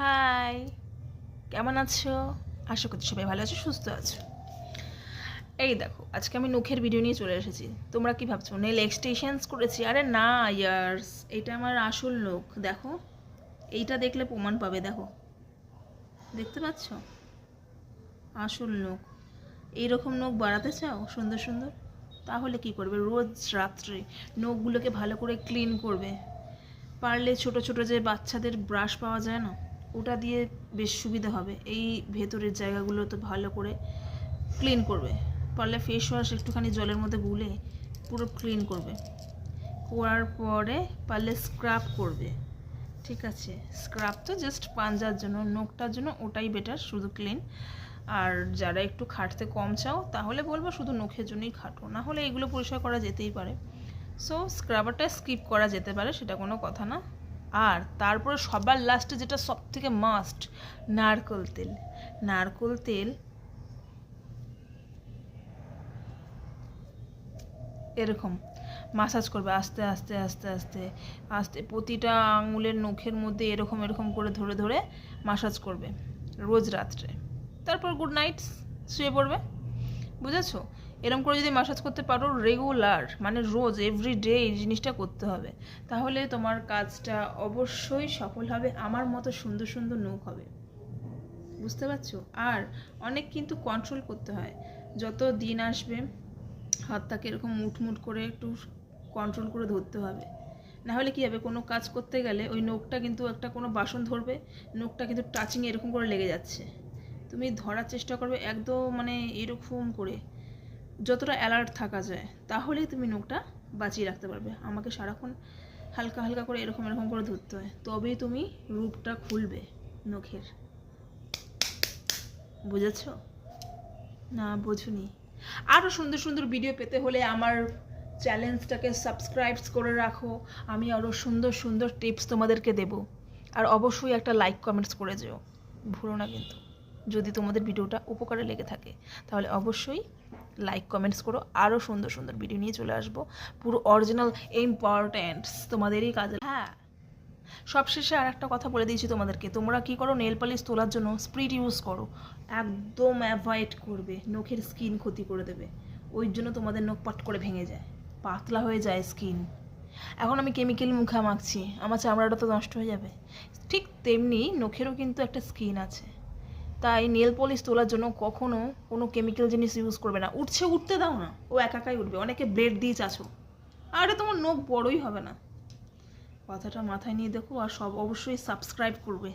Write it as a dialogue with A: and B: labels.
A: High. কেমন আছো? আশা করছি সবাই ভালো আছো, সুস্থ আছো। এই দেখো, আজকে আমি নখের ভিডিও নিয়ে চলে এসেছি। তোমরা কি ভাবছ? নেল এক্সটেশনস করেছি? আরে না, ইয়ার্স, এটা আমার আসল নখ, দেখো। এইটা দেখলে প্রমাণ পাবে, দেখো। দেখতে পাচ্ছ? আসল নখ। এইরকম নখ বাড়াতে চাও? সুন্দর সুন্দর? তাহলে কি করবে? রোজ রাত্রে নখগুলোকে ভালো করে ক্লিন করবে। পারলে ছোট ছোট যে বাচ্চাদের ব্রাশ পাওয়া যায় না? ওটা দিয়ে বেশ সুবিধা হবে। এই ভেতরের জায়গাগুলো তো ভালো করে ক্লিন করবে। পারলে ফেস ওয়াশ একটুখানি জলের মধ্যে গুলে পুরো ক্লিন করবে। করার পরে পারলে স্ক্রাব করবে। ঠিক আছে? স্ক্রাব তো জাস্ট পাঞ্জার জন্য, নখটার জন্য ওটাই বেটার শুধু ক্লিন আর যারা একটু খাটতে কম চাও, তাহলে বলব শুধু নখের জন্যই খাটো। না হলে এগুলো পরিষ্কার করা যেতেই পারে। সো স্ক্রাবারটা স্কিপ করা যেতে পারে, সেটা কোনো কথা না। আর তারপরে সবার লাস্টে যেটা সব থেকে মাস্ট নারকোল তেল। নারকোল তেল এরকম। মাসাজ করবে আস্তে আস্তে আস্তে আস্তে আস্তে প্রতিটা আঙুলের নখের মধ্যে এরকম এরকম করে ধরে ধরে মাসাজ করবে। রোজ রাত্রে। তারপর গুড নাইট শুয়ে পড়বে। বুঝেছ? এরকম করে যদি ম্যাসাজ করতে পারো রেগুলার মানে রোজ এভরি ডে এই জিনিসটা করতে হবে। তাহলে তোমার কাজটা অবশ্যই সফল হবে, আমার মতো সুন্দর সুন্দর নখ হবে। বুঝতে পারছ? আর অনেক কিন্তু কন্ট্রোল করতে হয়। যত দিন আসবে, হাতটাকে এরকম মুটমুট করে একটু কন্ট্রোল করে ধরতে হবে। না হলে কী হবে? কোনো কাজ করতে গেলে ওই নখটা কিন্তু একটা কোনো বাসন ধরবে, নখটা কিন্তু টাচিং এরকম করে লেগে যাচ্ছে। তুমি ধরার চেষ্টা করবে একদম মানে এরকম করে। যতটা অ্যালার্ট থাকা যায়, তাহলেই তুমি নখটা বাঁচিয়ে রাখতে পারবে। আমাকে সারাক্ষণ হালকা হালকা করে এরকম এরকম করে ধরতে হয়, তবেই তুমি রূপটা খুলবে নখের। বুঝেছ? না, বোঝুনি। আরও সুন্দর সুন্দর ভিডিও পেতে হলে আমার চ্যালেঞ্জটাকে সাবস্ক্রাইবস করে রাখো। আমি আরও সুন্দর সুন্দর টিপস তোমাদেরকে দেব। আর অবশ্যই একটা লাইক কমেন্টস করে যেও। ভুলো না কিন্তু। যদি তোমাদের ভিডিওটা উপকারে লেগে থাকে, তাহলে অবশ্যই লাইক কমেন্টস করো। আরও সুন্দর সুন্দর ভিডিও নিয়ে চলে আসব। পুরো অরিজিনাল ইম্পর্ট্যান্টস তোমাদেরই কাজে হ্যাঁ সবশেষে আর একটা কথা বলে দিয়েছি তোমাদেরকে। তোমরা কি করো নেল পালিশ তোলার জন্য স্প্রিট ইউজ করো। একদম অ্যাভয়েড করবে। নখের স্কিন ক্ষতি করে দেবে। ওই জন্য তোমাদের নখ পাট করে ভেঙে যায়। পাতলা হয়ে যায় স্কিন এখন আমি কেমিক্যাল মুখে মাখছি। আমার চামড়াটা তো নষ্ট হয়ে যাবে। ঠিক তেমনি নখেরও কিন্তু একটা স্কিন আছে। তাই নেল পলিশ তোলার জন্য কখনো কোনো কেমিক্যাল জিনিস ইউজ করবে না। উঠছে, উঠতে দাও না, ও একাকাই উঠবে। অনেকে ব্লেড দিয়ে চাছো। আরে তোমার নখ বড়ই হবে না। কথাটা মাথায় নিয়ে দেখো আর সব অবশ্যই সাবস্ক্রাইব করবে।